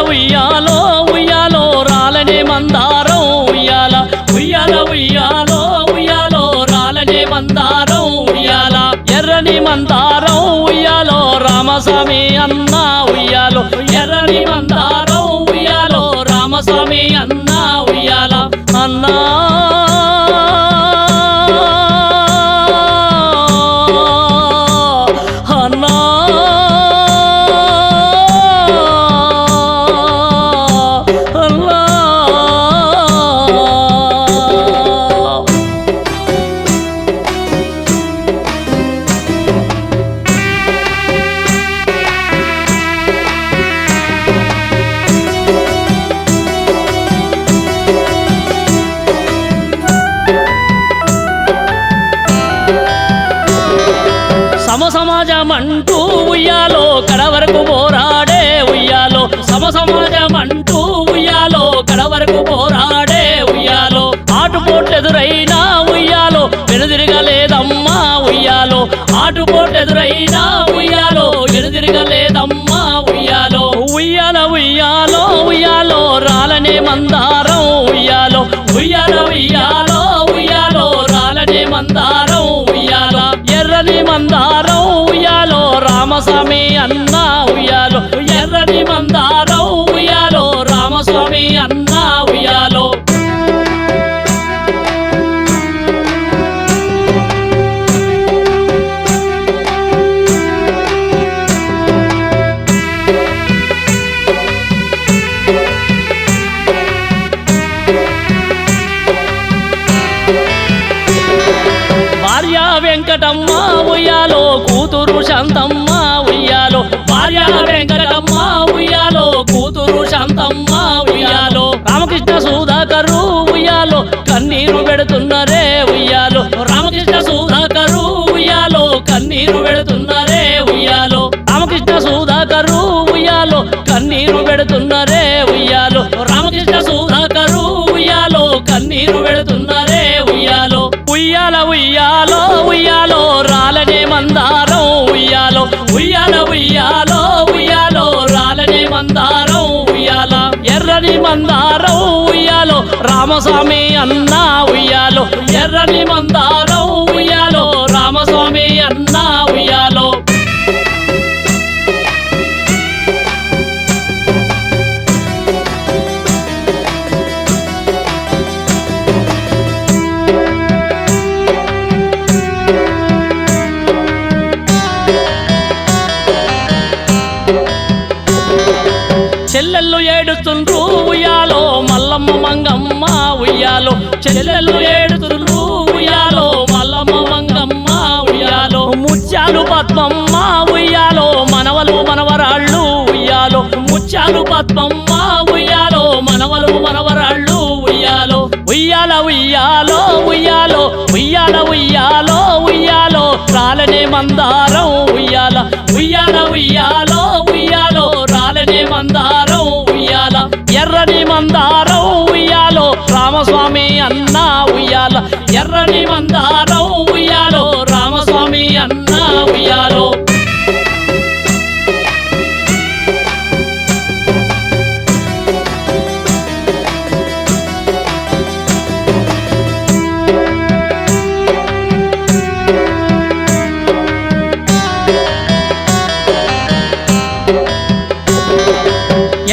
ఉయ్యాలో ఉయ్యాలో రాలనే మందారం ఉయ్యాల. ఉయ్యాల ఉయ్యాలో ఉయ్యాలో రాలనే మందారం ఉయ్యాల. ఎర్రని మందారం ఉయ్యాలో రామస్వామి అన్న ఉయ్యాలో. ఎర్రని మందారం ఉయ్యాలో రామస్వామి అన్న ఉయ్యాల. అన్నా సమ సమాజం అంటూ ఉయ్యాలో కడ వరకు పోరాడే ఉయ్యాలో. సమ సమాజం అంటూ ఉయ్యాలో కడ వరకు పోరాడే ఉయ్యాలో. ఆటుపోటెదురైనా ఉయ్యాలో వెనుదిరగలేదమ్మా ఉయ్యాలో. ఆటుపోటెదురైనా ఉయ్యాలో వెనుదిరగలేదమ్మా ఉయ్యాలో. ఉయ్యాల ఉయ్యాలో ఉయ్యాలో రాలనే మందారం ఉయ్యాలో. ఉయ్యాల ఉయ్యాలో ఉయ్యాలో రాలనే మందారం అన్నా ఉయ్యాలో ఎర్రని మందారం ఉయ్యాలో రామస్వామి అన్నా ఉయ్యాలో భార్య వెంకటమ్మ ఉయ్యాలో కూతురు శాంతమ్మ ఉయ్యాలో. భార్య వెంకటమ్మ ఉయ్యాలో. కూతురు శాంతమ్మ ఉయ్యాలో. రామకృష్ణ సుధాకరు ఉయ్యాలో. కన్నీరు పెడుతున్నరే ఉయ్యాలో. రామకృష్ణ సుధాకరు ఉయ్యాలో. కన్నీరు పెడుతున్నరే ఉయ్యాలో. రామకృష్ణ సుధాకరు ఉయ్యాలో. కన్నీరు పెడుతున్నరే ఉయ్యాలో. రామకృష్ణ సుధాకరు ఉయ్యాలో. కన్నీరు పెడుతున్నరే ఉయ్యాలో. ఉయ్యాల ఉయ్య ఎర్రని మందారం ఉయ్యాలో రామస్వామి అన్న ఉయ్యాలో ఎర్రని మందారం ఉయ్యాలో రామస్వామి అన్న ఉయ్యాలో. చెల్లెళ్ళు చెల్లెలు ఏడుతున్నారు ఉయ్యాలో మల్లమ్మ మంగమ్మ ఉయ్యాలో ముత్యాలు పద్మమ్మ ఉయ్యాలో మనవలు మనవరాళ్ళు ఉయ్యాలో ముత్యాలు పద్మమ్మ ఉయ్యాలో మనవలు మనవరాళ్ళు ఉయ్యాలో ఉయ్యాల ఉయ్యాలో ఉయ్యాలో ఉయ్యాల ఉయ్యాలో ఉయ్యాలో రాలనే మందారం ఉయ్యాల ఉయ్యాల ఉయ్యాలో ఉయ్యాలో రాలనే మందారం ఉయ్యాల ఎర్రని మందారం రామస్వామి అన్న ఉయ్యాల. ఎర్రని మందారం ఉయ్యాలో. రామస్వామి అన్న ఉయ్యాలో.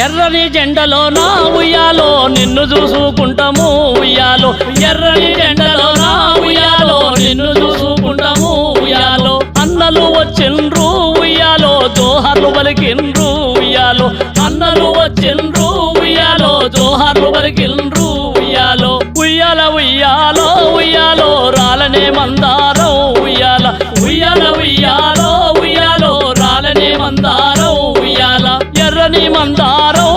ఎర్రని జెండలో నా ఉయ్యాలో. నిన్ను చూసుకుంటాము ఉయ్యాలో ఎర్రని ఎండలో నా ఉయ్యాలో. నిన్ను చూసుకుంటాము ఉయ్యాలో అన్నలు వచ్చిండ్రు ఉయ్యాలో జోహర్లు పలికిండ్రు ఉయ్యాలో అన్నలు వచ్చిండ్రు ఉయ్యాలో జోహర్లు పలికిండ్రు ఉయ్యాలో ఉయ్యాల ఉయ్యాలో ఉయ్యాలో రాలనే మందారం ఉయ్యాల ఉయ్యాల ఉయ్యాలో ఉయ్యాలో రాలనే మందారం ఉయ్యాల ఎర్రని మందారం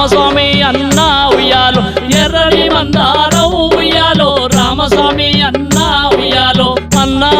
రామస్వామి అన్న ఉయ్యాలో ఎర్రని మందారం ఉయ్యాలో రామస్వామి అన్న ఉయ్యాలో అన్నా